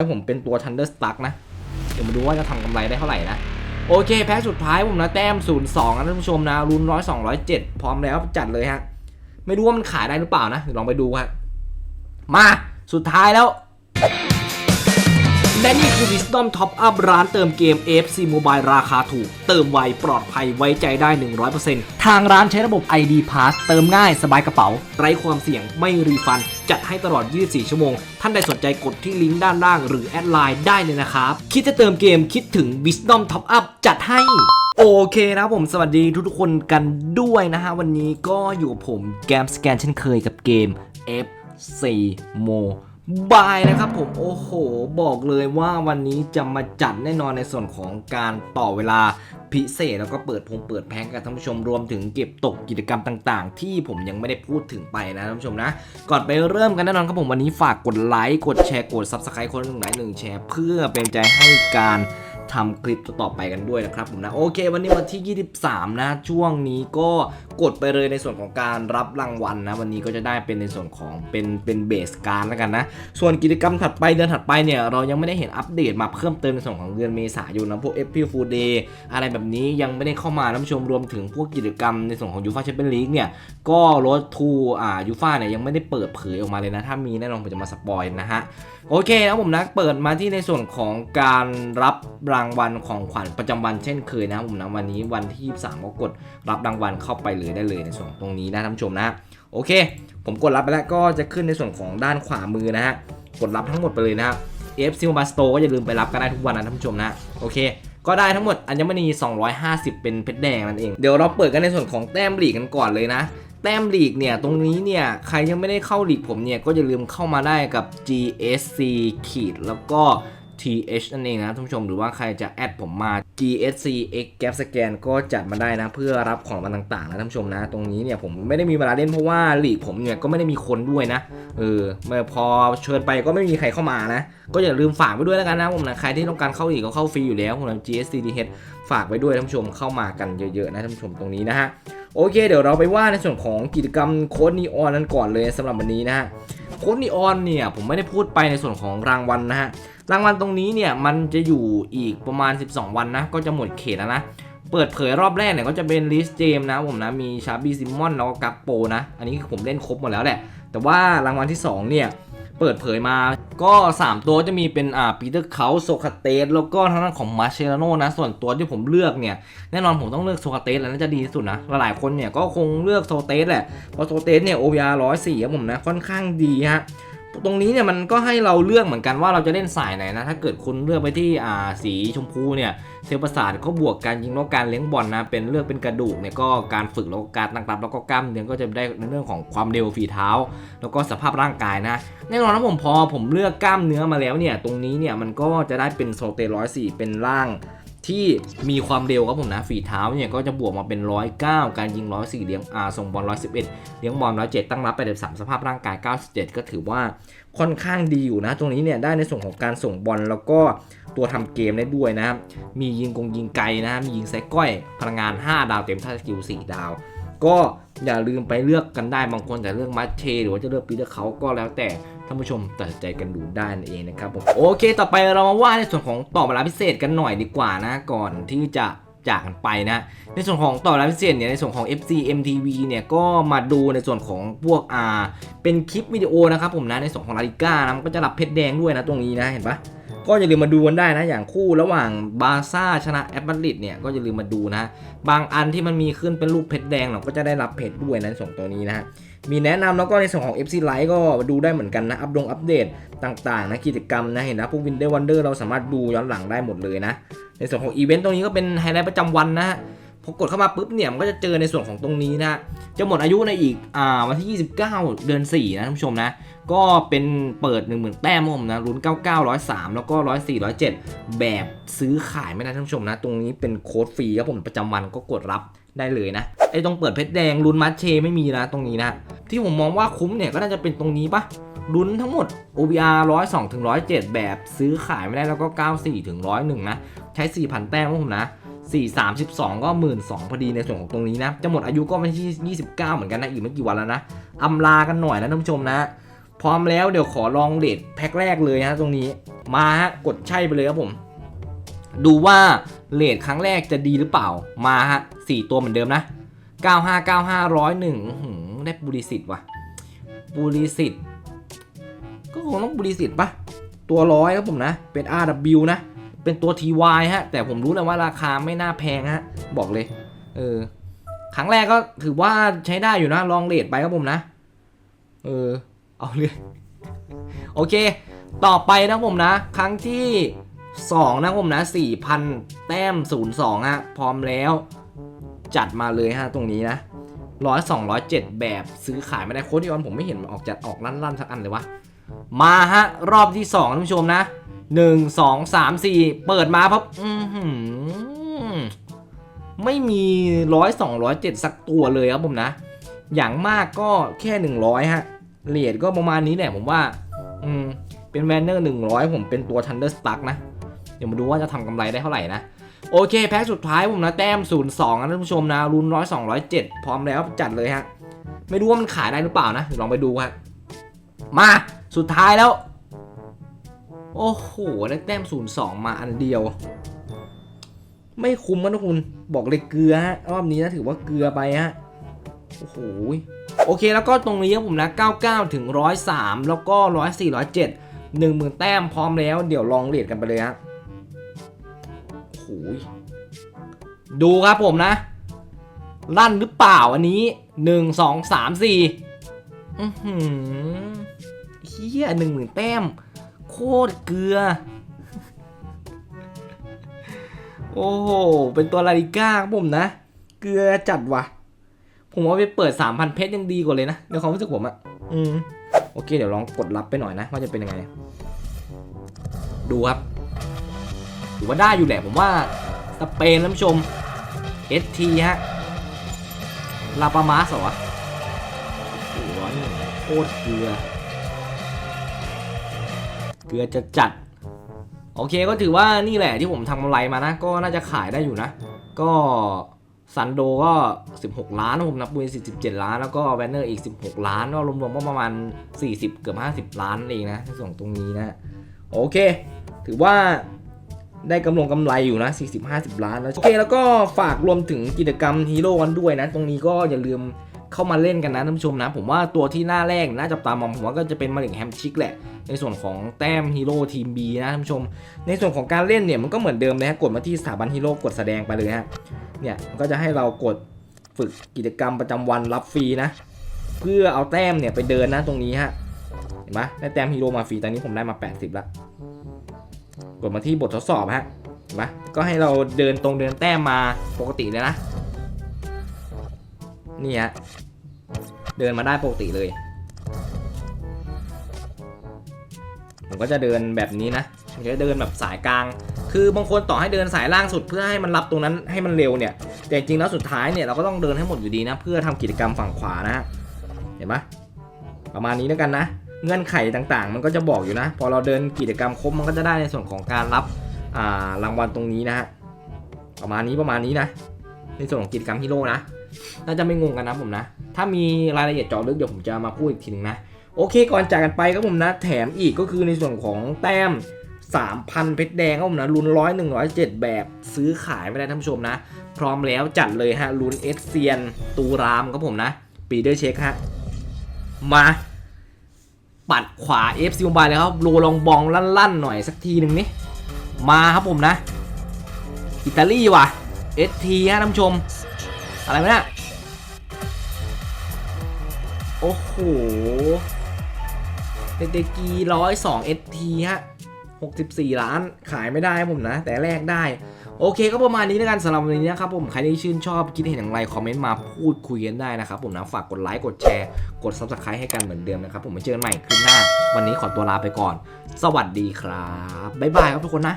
ให้ผมเป็นตัว Thunderstruck นะ เดี๋ยวมาดูว่าจะทำกำไรได้เท่าไหร่นะ โอเค แพ็คสุดท้ายผมนะ แต้ม 02 นะท่านผู้ชมนะรุนร้อยสองร้อยเจ็ดพร้อมแล้วจัดเลยฮะ ไม่รู้ว่ามันขายได้หรือเปล่านะ เดี๋ยวลองไปดูฮะ มา สุดท้ายแล้ว และนี่คือ Wisdom Top Up ร้านเติมเกม AFC Mobile ราคาถูก เติมไว ปลอดภัยไว้ใจได้ 100%ทางร้านใช้ระบบ ID Pass เติมง่ายสบายกระเป๋า ไร้ความเสี่ยงไม่รีฟัน จัดให้ตลอด 24 ชั่วโมง ท่านใดสนใจกดที่ลิงก์ด้านล่าง หรือแอดไลน์ได้เลยนะครับ คิดจะเติมเกมคิดถึง Wisdom Top Up จัดให้โอเคนะครับผมสวัสดีทุกๆคนกันด้วยนะฮะวันนี้ก็อยู่กับผมแกมสแกนเช่นเคยกับเกม FC Mo บายนะครับผมโอ้โห บอกเลยว่าวันนี้จะมาจัดแน่นอนในส่วนของการต่อเวลาพิเศษแล้วก็เปิดพงเปิดแพงกับท่านผู้ชมรวมถึงเก็บตกกิจกรรมต่างๆ ที่ผมยังไม่ได้พูดถึงไปนะท่านผู้ชมนะ ก่อนไปเริ่มกันแน่นอนครับผมวันนี้ฝากกดไลค์กดแชร์กด Subscribe คนหนึ่งไลค์หนึ่งแชร์เพื่อเป็นใจให้การทำคลิปต่อไปกันด้วยนะครับผมนะ โอเค วันนี้วันที่ 23 นะ ช่วงนี้ก็ กดไปเลยในส่วนของการรับรางวัลนะวันนี้ก็จะได้เป็นในส่วนของเป็นเป็นเบสการแล้วกันนะ ส่วนกิจกรรมถัดไปเดือนถัดไปเนี่ยเรายังไม่ได้เห็นอัปเดตมาเพิ่มเติมในส่วนของเดือนเมษายนนะพวก April Fool Day อะไรแบบนี้ยังไม่ได้เข้ามาท่านผู้ชมรวมถึงพวกกิจกรรมในส่วนของยูฟาแชมเปี้ยนลีกเนี่ยก็รถทูอ่ายูฟาเนี่ยยังไม่ได้เปิดเผยออกมาเลยนะ ถ้ามีแน่นอนผมจะมาสปอยนะฮะโอเคนะผมนะเปิดมาที่ในส่วนของการรับรางวัลของขวัญประจำวันเช่นเคยนะผมนะวันนี้วันที่23ก็กดรับรางวัลเข้าไปเลยได้เลยในส่วนตรงนี้นะท่านผู้ชมนะโอเค ผมกดรับไปแล้วก็จะขึ้นในส่วนของด้านขวามือนะฮะกดรับทั้งหมดไปเลยนะครับ AFC Mobile Store ก็อย่าลืมไปรับกันได้ทุกวันนะท่านผู้ชมนะโอเค ก็ได้ทั้งหมดอัญมณี 250 เป็นเพชรแดงนั่นเองเดี๋ยวเราเปิดกันในส่วนของแต้มลีกกันก่อนเลยนะแต้มลีกเนี่ยตรงนี้เนี่ยใครยังไม่ได้เข้าลีกผมเนี่ยก็อย่าลืมเข้ามาได้กับ GSC ขีดแล้วก็ TH นั่นเองนะท่านผู้ชมหรือว่าใครจะแอดผมมา GSC X Gap Scan ก็จัดมาได้นะ เพื่อรับของรางวัลต่างๆนะท่านผู้ชมนะ ตรงนี้เนี่ยผมไม่ได้มีเวลาเล่นเพราะว่าลีกผมเนี่ยก็ไม่ได้มีคนด้วยนะเออเมื่อพอเชิญไปก็ไม่มีใครเข้ามานะ ก็อย่าลืมฝากไว้ด้วยแล้วกันนะผมนะใครที่ต้องการเข้าลีกก็เข้าฟรีอยู่แล้วผมนะ GSC DH ฝากไว้ด้วยท่านผู้ชมเข้ามากันเยอะๆนะท่านผู้ชมตรงนี้นะฮะโอเค เดี๋ยวเราไปว่าในส่วนของกิจกรรมโค้ดนีออนนั้นก่อนเลยสำหรับวันนี้นะฮะโค้ดนีออนเนี่ยผมไม่ได้พูดไปในส่วนของรางวัลนะฮะ รางวัลตรงนี้เนี่ยมันจะอยู่อีกประมาณ 12 วันนะ ก็จะหมดเขตแล้วนะ เปิดเผยรอบแรกเนี่ยก็จะเป็นลิสเจมนะผมนะ มีชาบีซิมมอนแล้วก็กัปโปนะ อันนี้คือผมเล่นครบหมดแล้วแหละ แต่ว่ารางวัลที่ 2 เนี่ยเปิดเผยมาก็ 3 ตัวจะมีเป็นอ่าปีเตอร์เขาโซคาเตสแล้วก็ทางด้านของมาเชลโนนะส่วนตัวที่ผมเลือกเนี่ยแน่นอนผมต้องเลือกโซคาเตสแล้วน่าจะดีที่สุดนะหลายคนเนี่ยก็คงเลือกโซเตสแหละเพราะโซเตสเนี่ย OVR 104ครับผมนะค่อนข้างดีฮะ ตรงนี้เนี่ยมันก็ให้เราเลือกเหมือนกันว่าเราจะเล่นสายไหนนะ ถ้าเกิดคุณเลือกไปที่อ่าสีชมพูเนี่ยเซลล์ประสาทก็บวกการยิงแล้วการเลี้ยงบอลนะเป็นเลือกเป็นกระดูกเนี่ยก็การฝึกแล้วก็การตั้งรับแล้วก็กล้ามเนื้อก็จะได้ในเรื่องของความเร็วฝีเท้า แล้วก็สภาพร่างกายนะแน่นอนนะผมพอผมเลือกกล้ามเนื้อมาแล้วเนี่ยตรงนี้เนี่ยมันก็จะได้เป็นโซเตร้อยสี่เป็นร่าง ที่มีความเร็วครับผมนะฝีเท้าเนี่ยก็จะบวกมาเป็น 109 การยิง 104เลี้ยงอาส่งบอล 111 เลี้ยงบอล 107 ตั้งรับไป83สภาพร่างกาย 97 ก็ถือว่าค่อนข้างดีอยู่นะ ตรงนี้เนี่ยได้ในส่วนของการส่งบอลแล้วก็ตัวทำเกมได้ด้วยนะครับ มียิงกงยิงไกลนะมียิงไซก้อยพลังงาน 5 ดาวเต็มท่าสกิล 4 ดาว ก็อย่าลืมไปเลือกกันได้บางคนจะเลือกมัชเช หรือว่าจะเลือกปีเตอร์เขาก็แล้วแต่ ท่านผู้ชมตัดใจกันดูได้นั่นเองนะครับผมโอเค ต่อไปเรามาว่าในส่วนของต่อเวลาพิเศษกันหน่อยดีกว่านะก่อนที่จะจากกันไปนะ ในส่วนของต่อเวลาพิเศษเนี่ยในส่วนของ FC MTV เนี่ยก็มาดูในส่วนของพวกอ่าเป็นคลิปวิดีโอนะครับผมนะในส่วนของลาลิก้านะมันก็จะรับเพชรแดงด้วยนะตรงนี้นะเห็นปะก็อย่าลืมมาดูกันได้นะอย่างคู่ระหว่างบาร์ซ่าชนะแอตมาริดเนี่ยก็อย่าลืมมาดูนะ บางอันที่มันมีขึ้นเป็นรูปเพชรแดงเราก็จะได้รับเพชรด้วยนะในส่วนตัวนี้นะฮะ มีแนะนำแล้วก็ในส่วนของ FC Live ก็ดูได้เหมือนกันนะ อัปดงอัปเดตต่างๆนะกิจกรรมนะเห็นนะพวกวินเดอร์วันเดอร์เราสามารถดูย้อนหลังได้หมดเลยนะ ในส่วนของอีเวนต์ตรงนี้ก็เป็นไฮไลท์ประจำวันนะฮะ พอกดเข้ามาปุ๊บเนี่ยมันก็จะเจอในส่วนของตรงนี้นะจะหมดอายุในอีกอ่าวันที่ 29 เดือน 4 นะท่านผู้ชมนะ ก็เป็นเปิด 1 0,000 แต้มผมนะลุ้น99 103 แล้วก็ 104 107 แบบซื้อขายไม่ได้ท่านผู้ชมนะ ตรงนี้เป็นโค้ดฟรีครับผมประจำวันก็กดรับได้เลยนะไอ้ตรงเปิดเพชรแดงลุ้นมัดเชไม่มีนะตรงนี้นะ ที่ผมมองว่าคุ้มเนี่ยก็น่าจะเป็นตรงนี้ปะลุ้นทั้งหมด OBR 102ถึง107 แบบซื้อขายไม่ได้แล้วก็ 94ถึง101 นะ ใช้ 4,000 แต้มครับผมนะ 4 32ก็12,000พอดีในส่วนของตรงนี้นะจะหมดอายุก็วันที่29 เหมือนกันนะอีกไม่กี่วันแล้วนะอำลากันหน่อยนะท่านผู้ชมนะ พร้อมแล้วเดี๋ยวขอลองเลทแพ็คแรกเลยฮะตรงนี้มาฮะกดใช่ไปเลยครับผม ดูว่าเลทครั้งแรกจะดีหรือเปล่ามาฮะสี่ตัวเหมือนเดิมนะ 95 95 101อื้อหือได้บุริสิทธิ์ว่ะบุริสิทธิ์ก็คงต้องบุริสิทธิ์ปะตัวร้อยครับผมนะ เป็น RW นะ เป็นตัว TY ฮะ แต่ผมรู้แล้วว่าราคาไม่น่าแพงฮะ บอกเลย เออ ครั้งแรกก็ถือว่าใช้ได้อยู่นะ ลองเลทไปครับผมนะ เออ เอาเลยโอเค ต่อไปนะผมนะ ครั้งที่ 2 นะผมนะ 4,000 แต้ม 02 ฮะ พร้อมแล้ว จัดมาเลยฮะ ตรงนี้นะร้อยสองร้อยเจ็ดแบบซื้อขายไม่ได้โค้ดที่ออนผมไม่เห็นมันออกจัดออกลั่นๆสักอันเลยวะ มาฮะ รอบที่สองท่านผู้ชมนะ หนึ่งสองสามสี่เปิดมาพับอือหือไม่มีร้อยสองร้อยเจ็ดสักตัวเลยครับผมนะ อย่างมากก็แค่หนึ่งร้อยฮะเลทก็ประมาณนี้แหละผมว่า อืม เป็นแวนเนอร์หนึ่งร้อยผมเป็นตัวทันเดอร์สตั๊กนะ เดี๋ยวมาดูว่าจะทำกำไรได้เท่าไหร่นะ โอเค แพ็คสุดท้ายผมนะ แต้ม 0 2นะท่านผู้ชมนะรุ่นร้อยสองร้อยเจ็ดพร้อมแล้วจัดเลยฮะ ไม่รู้ว่ามันขายได้หรือเปล่านะลองไปดูฮะมาสุดท้ายแล้ว โอ้โหได้แต้ม0 2มาอันเดียว ไม่คุ้มนะทุกคุณบอกเลยเกลือฮะรอบนี้นะถือว่าเกลือไปฮะโอ้โหโอเคแล้วก็ตรงนี้ผมนะ 99 ถึง 103 แล้วก็ 104 107 10,000 แต้มพร้อมแล้ว เดี๋ยวลองเรียดกันไปเลยฮะโอ้โหดูครับผมนะ ลั่นหรือเปล่าอันนี้หนึ่งสองสามสี่อือหือเฮียหนึ่งหมื่นแต้ม ตรเกลือ โอ้โห เป็นตัวลาลิก้าครับผมนะ เกลือจัดว่ะ ผมว่าไปเปิด 3,000 เพชรยังดีกว่าเลยนะในความรู้สึกผมอะอืม โอเค เดี๋ยวลองกดรับไปหน่อยนะ ว่าจะเป็นยังไง ดูครับถือว่าได้อยู่แหละ ผมว่าสเปนท่านผู้ชม ST ฮะลาปามาสเหรอวะโอ้โหร้อยหนึ่งโคตรเกลือ เกลือจะจัด โอเคก็ถือว่านี่แหละที่ผมทำกำไรมานะ ก็น่าจะขายได้อยู่นะ ก็ซันโดก็ 16 ล้านผมนับบุญ47 ล้าน แล้วก็แวนเนอร์อีก 16 ล้าน ก็รวมๆก็ประมาณ 40 เกือบ 50 ล้านเองนะในส่วนตรงนี้นะ โอเค ถือว่าได้กำลงกำไรอยู่นะ 40-50 ล้านแล้ว โอเค แล้วก็ฝากรวมถึงกิจกรรมฮีโร่กันด้วยนะ ตรงนี้ก็อย่าลืม เข้ามาเล่นกันนะท่านผู้ชมนะ ผมว่าตัวที่หน้าแรกน่าจับตามองผมว่าก็จะเป็นมาริงแฮมชิกแหละ ในส่วนของแต้มฮีโร่ทีม B นะท่านผู้ชม ในส่วนของการเล่นเนี่ยมันก็เหมือนเดิมนะฮะกดมาที่สถาบันฮีโร่กดแสดงไปเลยฮะเนี่ยก็จะให้เรากดฝึกกิจกรรมประจำวันรับฟรีนะ เพื่อเอาแต้มเนี่ยไปเดินนะตรงนี้ฮะเห็นไหมได้แต้มฮีโร่มาฟรีตอนนี้ผมได้มา 80ละกดมาที่บททดสอบฮะเห็นไหมก็ให้เราเดินตรงเดินแต้มมาปกติเลยนะ นี่ฮะ เดินมาได้ปกติเลย ผมก็จะเดินแบบนี้นะผมจะเดินแบบสายกลาง คือบางคนต่อให้เดินสายล่างสุดเพื่อให้มันรับตรงนั้นให้มันเร็วเนี่ย แต่จริงๆแล้วสุดท้ายเนี่ยเราก็ต้องเดินให้หมดอยู่ดีนะ เพื่อทำกิจกรรมฝั่งขวานะฮะ เห็นไหมประมาณนี้แล้วกันนะ เงื่อนไขต่างๆ มันก็จะบอกอยู่นะ พอเราเดินกิจกรรมครบมันก็จะได้ในส่วนของการรับรางวัลตรงนี้นะฮะ ประมาณนี้ประมาณนี้นะ ในส่วนของกิจกรรมฮีโร่นะ น่าจะไม่งงกันนะผมนะ ถ้ามีรายละเอียดเจาะลึกเดี๋ยวผมจะมาพูดอีกทีนึงนะ โอเค ก่อนจากกันไปครับผมนะ แถมอีกก็คือในส่วนของแต้ม 3,000 เพชรแดงครับผมนะลุ้นร้อยหนึ่งร้อยเจ็ดแบบซื้อขายไม่ได้ท่านผู้ชมนะ พร้อมแล้วจัดเลยฮะลุ้นเอสเซียน ตูรามครับผมนะปีเดอร์เช็คฮะมาปัดขวา F ซีมบายเลยครับโรลองบองลั่นๆหน่อยสักทีหนึ่งนี่มาครับผมนะ อิตาลีว่ะ ST ฮะท่านผู้ชม อะไรวะเนี่ยโอ้โหเตเตกีร้อยสอง ST ฮะ64ล้านขายไม่ได้ผมนะ แต่แรกได้ โอเคก็ประมาณนี้แล้วกันสำหรับวันนี้นะครับผมใครที่ชื่นชอบคิดเห็นอย่างไร คอมเมนต์มาพูดคุยกันได้นะครับผมนะฝากกดไลค์กดแชร์ กด Subscribe ให้กันเหมือนเดิมนะครับผมมาเจอกันใหม่คลิปหน้า วันนี้ขอตัวลาไปก่อน สวัสดีครับบ๊ายบายครับทุกคนนะ